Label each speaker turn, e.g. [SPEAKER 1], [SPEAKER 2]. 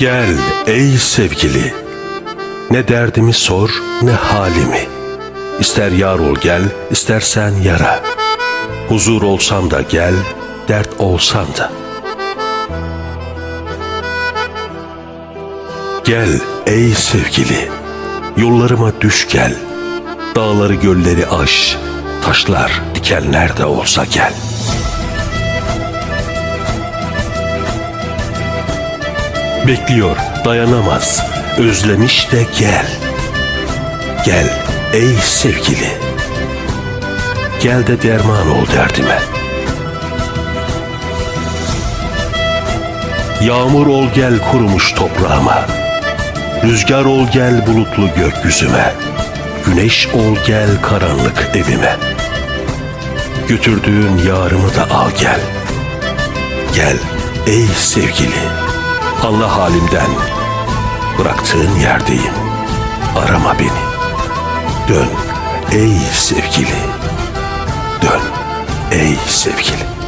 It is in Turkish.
[SPEAKER 1] Gel ey sevgili, ne derdimi sor ne halimi. İster yar ol gel, istersen yara. Huzur olsam da gel, dert olsam da. Gel ey sevgili, yollarıma düş gel. Dağları gölleri aş, taşlar dikenler de olsa gel. Bekliyor, dayanamaz, özlemiş de gel. Gel ey sevgili, gel de derman ol derdime. Yağmur ol gel kurumuş toprağıma. Rüzgar ol gel bulutlu gökyüzüme. Güneş ol gel karanlık evime. Götürdüğün yarımı da al gel. Gel ey sevgili. Anla halimden. Bıraktığın yerdeyim. Arama beni. Dön ey sevgili. Dön ey sevgili.